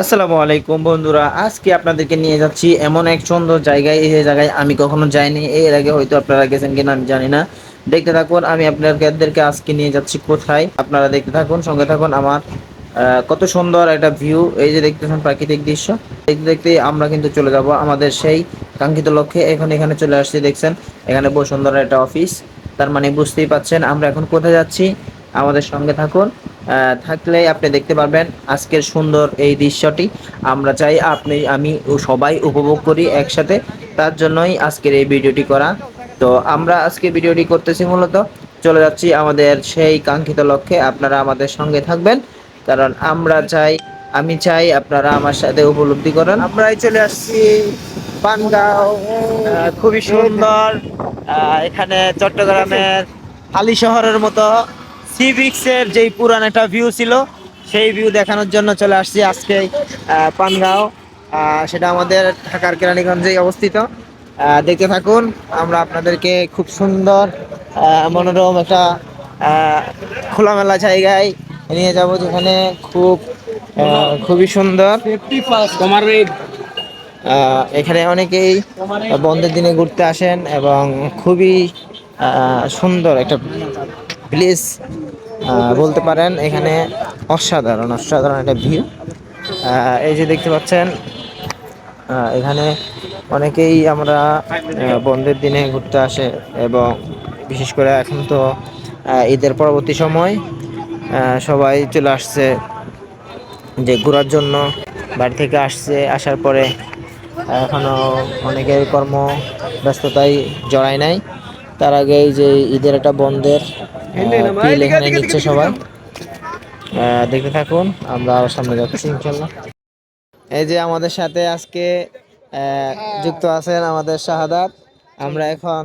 আসসালামু আলাইকুম বন্ধুরা, আজকে আপনাদেরকে নিয়ে যাচ্ছি এমন এক সুন্দর জায়গায়। এই জায়গায় আমি কখনো যাইনি, এর আগে হয়তো আপনারা গেছেন কিনা আমি জানি না। দেখতে থাকুন, আমি আপনাদেরকে আজকে নিয়ে যাচ্ছি কোথায়? আপনারা দেখতে থাকুন, সঙ্গে থাকুন আমার কত সুন্দর একটা ভিউ এই যে দেখতেছেন প্রাকৃতিক দৃশ্য। দেখতে দেখতে আমরা কিন্তু চলে যাব আমাদের সেই কাঙ্ক্ষিত লক্ষ্যে। এখন এখানে চলে আসছি, দেখছেন? এখানে বহু সুন্দর একটা অফিস তার মানে বুঝতেই পাচ্ছেন, আমরা এখন কোথায় যাচ্ছি? আমাদের সঙ্গে থাকুন। থাকলে আপনি দেখতে পারবেন আজকের সুন্দর এই দৃশ্যটি। আমরা চাই আপনি আমি সবাই উপভোগ করি একসাথে। তার জন্যই আজকের এই ভিডিওটি করা। তো আমরা আজকে ভিডিওটি করতেছি মূলত চলে যাচ্ছি আমাদের সেই কাঙ্ক্ষিত লক্ষ্যে। আপনারা আমাদের সঙ্গে থাকবেন কারণ আমরা চাই আমি চাই আপনারা আমার সাথে উপলব্ধি করেন। আমরাই চলে আসছি পানগাঁও। খুবই সুন্দর। এখানে চট্টগ্রামের হালি শহরের মতো সি বিক্সের যেই পুরান একটা ভিউ ছিল সেই ভিউ দেখানোর জন্য চলে আসছি আজকে পানগাঁও। সেটা আমাদের ঢাকার কেরানীগঞ্জেই অবস্থিত। দেখতে থাকুন আমরা আপনাদেরকে খুব সুন্দর মনোরম একটা খোলামেলা জায়গায় নিয়ে যাব যেখানে খুব খুবই সুন্দর। তোমার এখানে অনেকেই বন্ধের দিনে ঘুরতে আসেন এবং খুবই সুন্দর একটা প্লেস বলতে পারেন এখানে অসাধারণ অসাধারণ একটা ভিউ। এই যে দেখতে পাচ্ছেন এখানে অনেকেই আমরা বন্ধের দিনে ঘুরতে আসে এবং বিশেষ করে এখন তো ঈদের পরবর্তী সময় সবাই চলে আসছে যে ঘোরার জন্য, বাড়ি থেকে আসছে, আসার পরে এখনও অনেকের কর্ম ব্যস্ততায় জড়ায় নাই। তার আগে যে ঈদের একটা বন্ধের ফিল এখানে নিচ্ছে সবাই। দেখতে থাকুন আমরা আরও সামনে যাচ্ছি ইনশাল্লাহ। এই যে আমাদের সাথে আজকে আহ, যুক্ত আছেন আমাদের শাহাদাত। আমরা এখন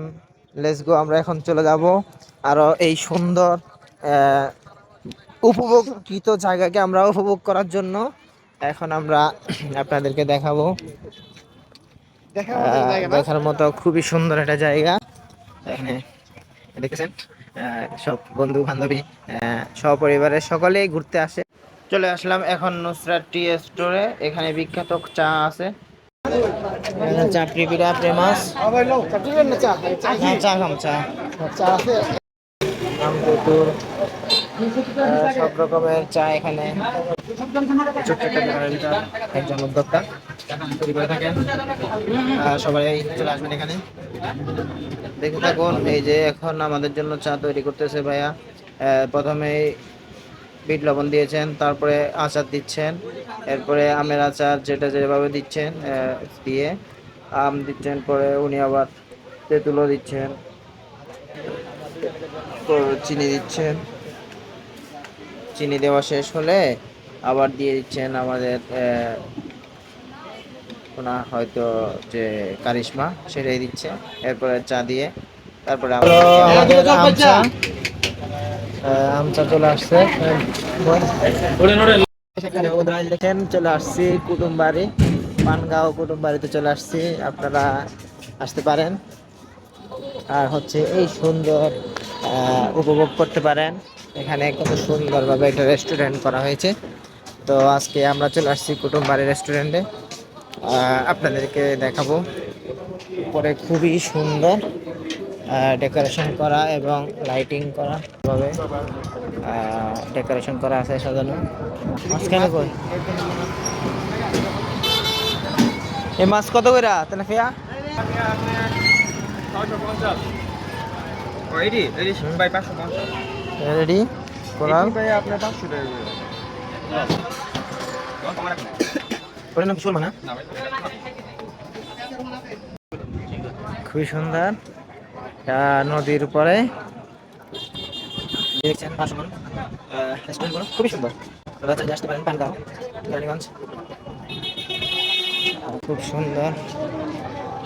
লেটস গো আমরা এখন চলে যাব আরও এই সুন্দর উপভোগকৃত জায়গাকে আমরা উপভোগ করার জন্য। এখন আমরা আপনাদেরকে দেখাবো। দেখার মতো খুবই সুন্দর একটা জায়গা। এখানে দেখেছেন? সব বন্ধু বান্ধবী সপরিবারের সকলেই ঘুরতে আসে। চলে আসলাম এখন নুসরাত টি স্টোরে এখানে বিখ্যাত চা আছে। চা প্রিপিরা ফেমাস। হ্যাঁ চা খাম চা। চা আহ, সব রকমের চা এখানে। ছোট্ট একটা দোকানের ভিতর একজন উদ্যোক্তা। তৈরি করে থাকেন সবাই চলে আসবেন এখানে। দেখতে থাকুন, এই যে এখন আমাদের জন্য চা তৈরি করতেছে ভাইয়া। প্রথমে বিট লবণ দিয়েছেন, তারপরে আচার দিচ্ছেন, এরপরে আমের আচার যেটা যেভাবে দিচ্ছেন দিয়ে আম দিচ্ছেন, পরে উনি আবার তেঁতুলও দিচ্ছেন চিনি দিচ্ছেন। চিনি দেওয়া শেষ হলে আবার দিয়ে দিচ্ছেন আমাদের ওনার হয়তো যে কারিশমা সেটাই দিচ্ছে। এরপরে চা দিয়ে তারপরে আমাদের আমাদের আম চা। আহ, আম চা চলে আসছে। দেখেন চলে আসছি কুটুম বাড়ি পানগাঁও কুটুম বাড়িতে চলে আসছি। আপনারা আসতে পারেন। আর হচ্ছে এই সুন্দর আহ, উপভোগ করতে পারেন। এখানে কত সুন্দরভাবে একটা রেস্টুরেন্ট করা হয়েছে। তো আজকে আমরা চলে আসছি কুটুমবাড়ি রেস্টুরেন্টে আপনাদেরকে দেখাবো। উপরে খুবই সুন্দর ডেকোরেশন করা এবং লাইটিং করা। ভাবে ডেকোরেশন করা আছে সাজানো। মাঝখানে এই মাছ কত করে এডি ভাই পঞ্চাশ। রেডি ওটার নাম খুবই সুন্দর। নদীর উপরে। দেখছেন ভাসমান রেস্টুরেন্টগুলো খুবই সুন্দর। চাইলে আসতে পারেন পানগাঁও রানীগঞ্জ আর খুব সুন্দর।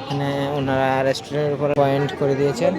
এখানে ওনারা রেস্টুরেন্টের উপরে পয়েন্ট করে দিয়েছেন।